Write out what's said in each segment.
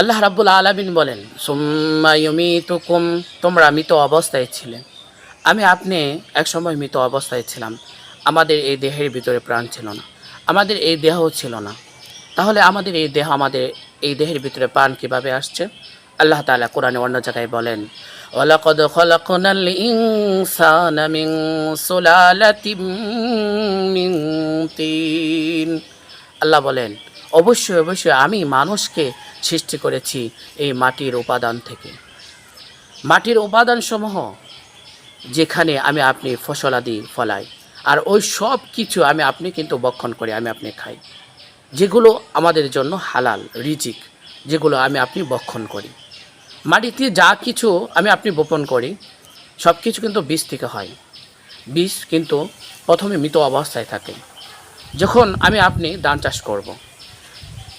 আল্লাহ রাব্বুল আলামিন বলেন, সুম্মা ইউমিতুকুম তোমরা মৃত অবস্থায় ছিলে। আমি আপনি এক সময় মৃত অবস্থায় ছিলাম। আমাদের এই দেহের ভিতরে প্রাণ ছিল না। আমাদের এই দেহ ছিল না। তাহলে আমাদের এই দেহ, আমাদের এই দেহের ভিতরে প্রাণ কীভাবে আসছে? আল্লাহ তাআলা কোরআনে অন্য জায়গায় বলেন আল্লাহ বলেন, অবশ্যই অবশ্যই আমি মানুষকে সৃষ্টি করেছি এই মাটির উপাদান থেকে। মাটির উপাদানসমূহ যেখানে আমি আপনি ফসলাদি ফলাই, আর ওই সব কিছু আমি আপনি কিন্তু বক্ষণ করি আমি আপনি খাই। যেগুলো আমাদের জন্য হালাল, রিজিক, যেগুলো আমি আপনি বক্ষণ করি। মাটিতে যা কিছু আমি আপনি বপন করি, সব কিছু কিন্তু বীজ থেকে হয়। বীজ কিন্তু প্রথমে মৃত অবস্থায় থাকে। যখন আমি আপনি ধান চাষ করব।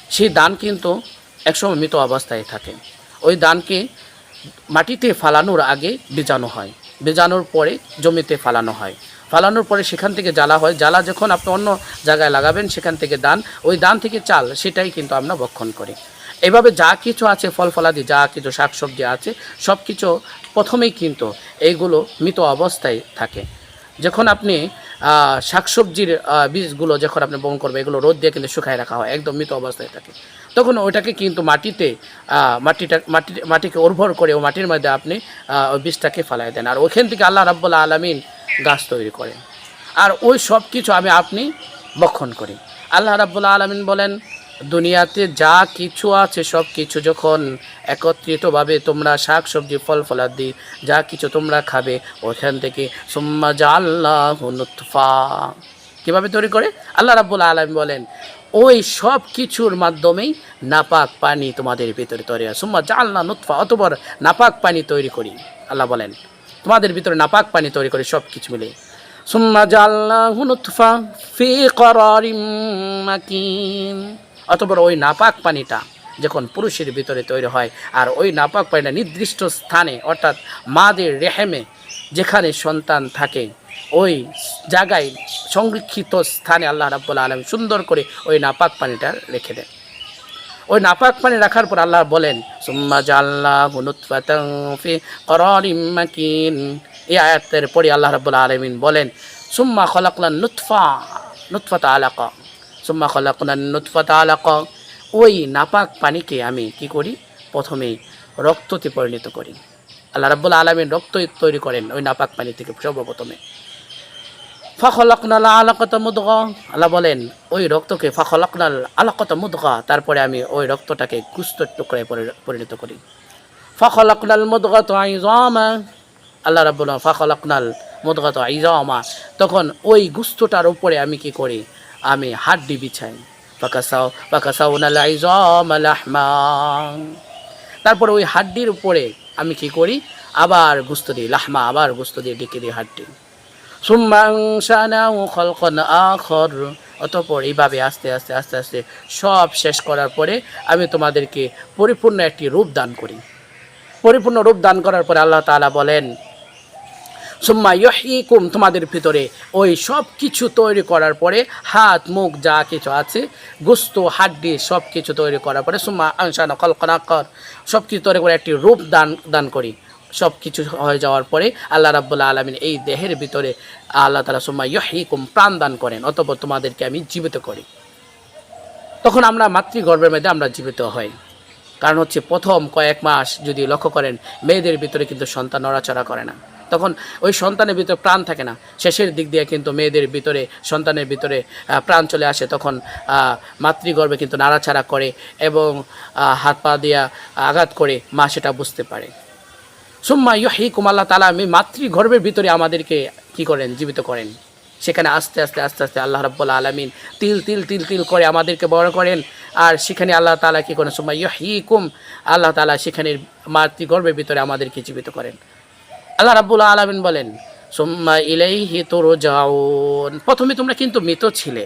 সেই ধান কিন্তু একসময় মৃত অবস্থায় থাকে। ওই ধানকে মাটিতে ফালানোর আগে বেজানো হয়। বেজানোর পরে জমিতে ফালানো হয়। ফালানোর পরে সেখান থেকে জ্বালা হয়। জ্বালা যখন আপনি অন্য জায়গায় লাগাবেন, সেখান থেকে দান ওই দান থেকে চাল, সেটাই কিন্তু আমরা বক্ষণ করি। এভাবে যা কিছু আছে ফল ফলাদি যা কিছু শাকসবজি আছে সব কিছু প্রথমেই কিন্তু এইগুলো মৃত অবস্থায় থাকে। যখন আপনি শাকসবজির বীজগুলো যখন আপনি বপন করবে এগুলো রোদ দিয়ে কিন্তু শুকায় রাখা হয়, একদম মৃত অবস্থায় থাকে। তখন ওইটাকে কিন্তু মাটিতে মাটিটা, মাটি, মাটিকে উর্বর করে ও মাটির মধ্যে আপনি ওই বীজটাকে ফেলাই দেন। আর ওইখান থেকে আল্লাহ রাব্বুল আলমিন গাছ তৈরি করেন। আর ওই সব কিছু আমি আপনি বক্ষণ করি। আল্লাহ রাব্বুল আলমিন বলেন দুনিয়াতে যা কিছু আছে, সব কিছু যখন একত্রিতভাবে তোমরা শাক, সবজি, ফল ফলার ফলাদি যা কিছু তোমরা খাবে ওখান থেকে সুম্মা আল্লাহ নুৎফা কীভাবে তৈরি করে? আল্লাহ রাব্বুল আলম বলেন, ওই সব কিছুর মাধ্যমেই নাপাক পানি তোমাদের ভিতরে তৈরি হয়। সুম্মা আল্লাহ নুৎফা অতপর নাপাক পানি তৈরি করি। আল্লাহ বলেন, তোমাদের ভিতরে নাপাক পানি তৈরি করি, সব কিছু মিলে। সুম্মা জাল্লাহু নুতফা ফি করারিম অতপর ওই নাপাক পানিটা যখন পুরুষের ভিতরে তৈরি হয়, আর ওই নাপাক পানিটা নির্দিষ্ট স্থানে, অর্থাৎ মাদের রেহেমে যেখানে সন্তান থাকে, ওই জায়গায় সংরক্ষিত স্থানে আল্লাহ রাব্বুল আলম সুন্দর করে ওই নাপাক পানিটা রেখে দেন। ওই নাপাক পানি রাখার পর আল্লাহ বলেন, সুম্মা জাল্লাহু নুতফাতান ফি করারিম মাকিন। এই আয়াতের পরে আল্লাহ রাব্বুল আলামিন বলেন, সুম্মা খলাকনান নুৎফা নুতফাতা আলাকা। সুম্মা খলাকনান নুতফাতা আলাকা ওই নাপাক পানিকে আমি কি করি? প্রথমে রক্ততে পরিণত করি। আল্লাহ রাব্বুল আলামিন রক্ত তৈরি করেন ওই নাপাক পানি থেকে সর্বপ্রথমে। ফাখলাকনাল আলাকত মুদগা। আল্লাহ বলেন, ওই রক্তকে ফাখলাকনাল আলাকত মুদগা, তারপরে আমি ওই রক্তটাকে গুস্তর টুকরায় পরি- পরিণত করি। ফাখলাকনাল মুদগা তো আইজামা। আল্লাহ রাব্বুল ফাখলাকনাল মুদগা তো আইজামা। তখন ওই গুস্তটার উপরে আমি কি করি? আমি হাড্ডি বিছাই। পাকাসাও পাকাসাও লাহমা তারপরে ওই হাড্ডির উপরে আমি কি করি? আবার গুস্ত দিই, লাহমা আবার গুস্ত দিয়ে ডেকে দিই হাড্ডি। আখর। অতপর এইভাবে আস্তে আস্তে আস্তে আস্তে সব শেষ করার পরে আমি তোমাদেরকে পরিপূর্ণ একটি রূপ দান করি। পরিপূর্ণ রূপ দান করার পরে আল্লাহ তালা বলেন সুম্মা ইহিকুম তোমাদের ভিতরে। ওই সব কিছু তৈরি করার পরে হাত, মুখ যা কিছু আছে, গুস্ত, হাড্ডি সব কিছু তৈরি করার পরে সুম্মা আংশানা কলকনাকর সব কিছু তৈরি করে একটি রূপ দান দান করি। সব কিছু হয়ে যাওয়ার পরে আল্লাহ রাব্বুল্লাহ আলমিন এই দেহের ভিতরে আল্লাহ তালা সুম্মা ইহিকুম প্রাণ দান করেন, অতপর তোমাদেরকে আমি জীবিত করি। তখন আমরা মাতৃগর্ভের মধ্যে আমরা জীবিত হই। কারণ হচ্ছে প্রথম কয়েক মাস যদি লক্ষ্য করেন, মেয়েদের ভিতরে কিন্তু সন্তান নড়াচড়া করে না। তখন ওই সন্তানের ভিতরে প্রাণ থাকে না। শেষের দিক দিয়ে কিন্তু মেয়েদের ভিতরে, সন্তানের ভিতরে প্রাণ চলে আসে। তখন মাতৃগর্ভে কিন্তু নাড়াচাড়া করে এবং হাত পা দিয়া আঘাত করে মা সেটা বুঝতে পারে। সুম্মা ইহিকুম আল্লাহ তালা আমি মাতৃগর্ভের ভিতরে আমাদেরকে কি করেন? জীবিত করেন। সেখানে আস্তে আস্তে আস্তে আস্তে আল্লাহ রাব্বুল আলমিন তিল তিল তিল তিল করে আমাদেরকে বড় করেন। আর সেখানে আল্লাহ তালা কি করেন? সুম্মা ইহিকুম আল্লাহ তালা সেখানে মাতৃগর্ভের ভিতরে আমাদেরকে জীবিত করেন। আল্লাহ রাব্বুল আলমিন বলেন তুরজাউন। প্রথমে তোমরা কিন্তু মৃত ছিলে,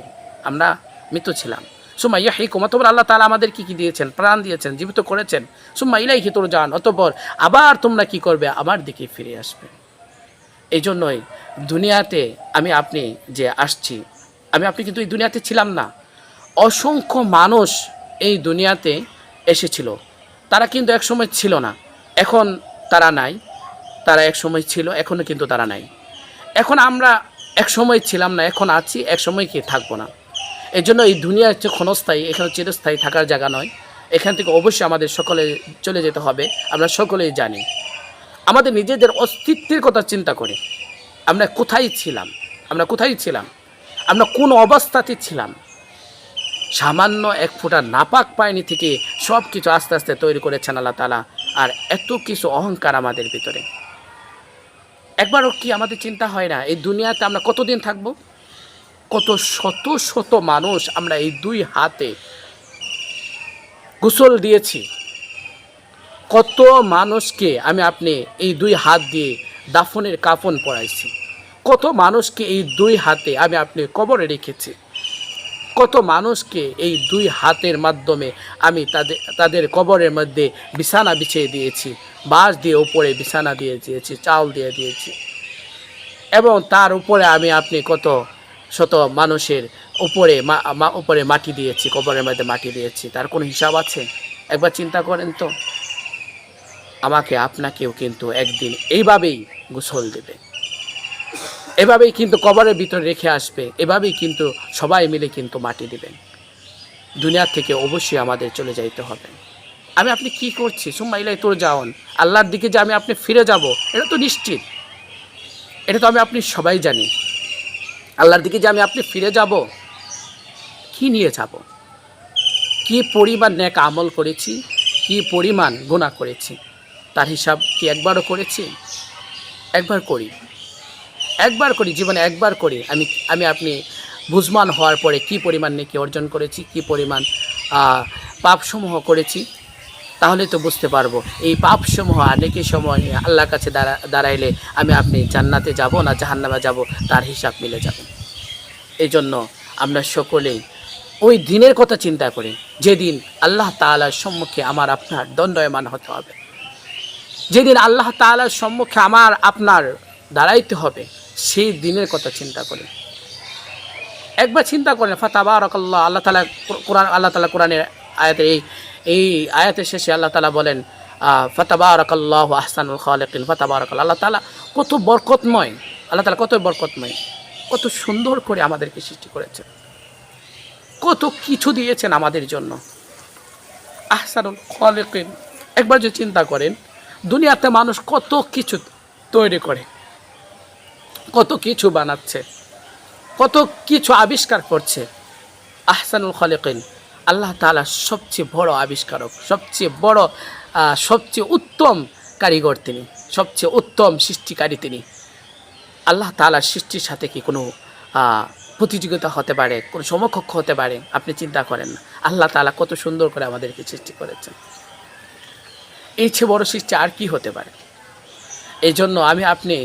আমরা মৃত ছিলাম। সুম্মা ইয়াহিকুম অতপর আল্লাহ তালা আমাদের কি কি দিয়েছেন? প্রাণ দিয়েছেন, জীবিত করেছেন। সুম্মা ইলাইহি তুরজাউন, অতপর আবার তোমরা কি করবে? আমার দিকে ফিরে আসবে। এই জন্যই দুনিয়াতে আমি আপনি যে আসছি, আমি আপনি কিন্তু এই দুনিয়াতে ছিলাম না। অসংখ্য মানুষ এই দুনিয়াতে এসেছিল। তারা কিন্তু এক সময় ছিল না। এখন তারা নাই। তারা এক সময় ছিল এখনও কিন্তু তারা নাই। এখন আমরা এক সময় ছিলাম না, এখন আছি, এক সময় কি থাকব না। এই জন্য এই দুনিয়া হচ্ছে ক্ষণস্থায়ী, এখানে চিরস্থায়ী থাকার জায়গা নয়। এখান থেকে অবশ্যই আমাদের সকলে চলে যেতে হবে, আমরা সকলেই জানি। আমাদের নিজেদের অস্তিত্বের কথা চিন্তা করে। আমরা কোথায় ছিলাম? আমরা কোথায় ছিলাম? আমরা কোন অবস্থাতে ছিলাম? সামান্য এক ফোঁটা নাপাক পায়নি থেকে সব কিছু আস্তে আস্তে তৈরি করেছেন আল্লাহ তালা আর এত কিছু অহংকার আমাদের ভিতরে। একবারও কি আমাদের চিন্তা হয় না, এই দুনিয়াতে আমরা কতদিন থাকব? কত শত শত মানুষ আমরা এই দুই হাতে গোসল দিয়েছি। কত মানুষকে আমি আপনি এই দুই হাত দিয়ে দাফনের কাফন পরাইছি। কত মানুষকে এই দুই হাতে আমি আপনি কবরে রেখেছি। কত মানুষকে এই দুই হাতের মাধ্যমে আমি তাদের তাদের কবরের মধ্যে বিছানা বিছিয়ে দিয়েছি। বাঁশ দিয়ে উপরে বিছানা দিয়ে দিয়েছি, চাউল দিয়ে দিয়েছি। এবং তার উপরে আমি আপনি কত শত মানুষের উপরে মা, উপরে মাটি দিয়েছি, কবরের মধ্যে মাটি দিয়েছি। তার কোনো হিসাব আছে? একবার চিন্তা করেন তো। আমাকে আপনাকেও কিন্তু একদিন এইভাবেই গোসল দেবে। এভাবেই কিন্তু কবরের ভিতরে রেখে আসবে। এভাবেই কিন্তু সবাই মিলে কিন্তু মাটি দিবেন। দুনিয়ার থেকে অবশ্যই আমাদের চলে যাইতে হবে। আমি আপনি কি করছি? সুম্মা ইলাই তোর যাওন আল্লাহর দিকে যে আমি আপনি ফিরে যাব, এটা তো নিশ্চিত। এটা তো আমি আপনি সবাই জানি। আল্লাহর দিকে যে আমি আপনি ফিরে যাব, কি নিয়ে যাব? কি পরিমাণ ন্যাক আমল করেছি? কি পরিমাণ গুণা করেছি? তার হিসাব কি একবারও করেছি? একবার করি। একবার করি, জীবনে একবার করি। আমি আমি আপনি বুঝমান হওয়ার পরে কি পরিমাণ নেকি অর্জন করেছি, কি পরিমাণ পাপসমূহ করেছি তাহলে তো বুঝতে পারব। এই পাপসমূহ আর নেকি সময় আল্লাহর কাছে দাঁড়া, দাঁড়াইলে আমি আপনি জান্নাতে যাব না জাহান্নামে যাব, তার হিসাব মিলে যাবে। এই জন্য আমরা সকলেই ওই দিনের কথা চিন্তা করি, যেদিন আল্লাহ তাআলার সম্মুখে আমার আপনার দণ্ডয়মান হতে হবে। যেদিন আল্লাহ তাআলার সম্মুখে আমার আপনার দাঁড়াইতে হবে সেই দিনের কথা চিন্তা করে। একবার চিন্তা করেন ফাতাবারাকাল্লাহ, আল্লাহ তালা কোরআন, আল্লাহ তালা কোরআনের আয়াতে এই এই আয়াতের শেষে আল্লাহ তালা বলেন ফাতাবারাকাল্লাহ আহসানুল খালেকিন, ফাতাবারাকাল্লাহ। আল্লাহ তালা কত বরকতময়, আল্লাহ তালা কত বরকতময়, কত সুন্দর করে আমাদেরকে সৃষ্টি করেছেন। কত কিছু দিয়েছেন আমাদের জন্য। আহসানুল খালেকিন। একবার যদি চিন্তা করেন, দুনিয়াতে মানুষ কত কিছু তৈরি করে। কত কিছু বানাচ্ছে, কত কিছু আবিষ্কার করছে। আহসানুল খালেকিন, আল্লাহ তাআলা সবচেয়ে বড় আবিষ্কারক, সবচেয়ে বড় সবচেয়ে উত্তম কারিগর তিনি, সবচেয়ে উত্তম সৃষ্টিকারী তিনি। আল্লাহ তাআলার সৃষ্টির সাথে কি কোনো প্রতিযোগিতা হতে পারে, কোনো সমকক্ষ হতে পারে? আপনি চিন্তা করেন না। আল্লাহ তালা কত সুন্দর করে আমাদেরকে সৃষ্টি করেছেন। এই চেয়ে বড় সৃষ্টি আর কি হতে পারে? এই জন্য আমি আপনি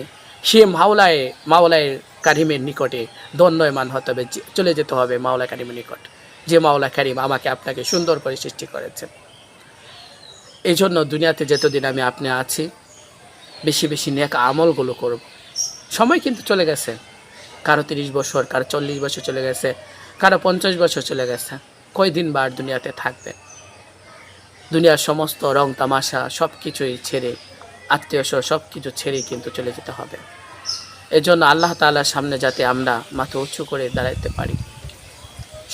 সে মাওলায় মাওলায় কারিমের নিকটে দণ্ডয়মান হতে হবে চলে যেতে হবে মাওলা কারিমের নিকট। যে মাওলা কারিম আমাকে আপনাকে সুন্দর করে সৃষ্টি করেছেন। এই জন্য দুনিয়াতে যতদিন আমি আপনি আছি, বেশি বেশি নেক আমলগুলো করব। সময় কিন্তু চলে গেছে। কারও তিরিশ বছর, কারও চল্লিশ বছর চলে গেছে, কারও পঞ্চাশ বছর চলে গেছে। কয়দিন বার দুনিয়াতে থাকবে দুনিয়ার সমস্ত রং, তামাশা সব কিছুই ছেড়ে আত্মীয় সব কিছু ছেড়েই কিন্তু চলে যেতে হবে। এজন্য আল্লাহ তাআলার সামনে যাতে আমরা মাথা উঁচু করে দাঁড়াইতে পারি।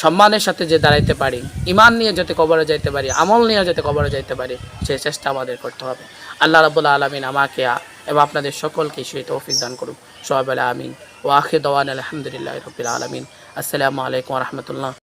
সম্মানের সাথে যে দাঁড়াইতে পারি ইমান নিয়ে যাতে কবরে যাইতে পারি, আমল নিয়ে যাতে কবরে যাইতে পারি সেই চেষ্টা আমাদের করতে হবে। আল্লাহ রাবুল্লা আলমিন আমাকে এবং আপনাদের সকলকে সেই তৌফিক দান করুক। সবাই আমিন। ও আখে দওয়ান আলহামদুলিল্লাহ রবিল আলমিন। আসসালামু আলাইকুম রহমতুল্লাহ।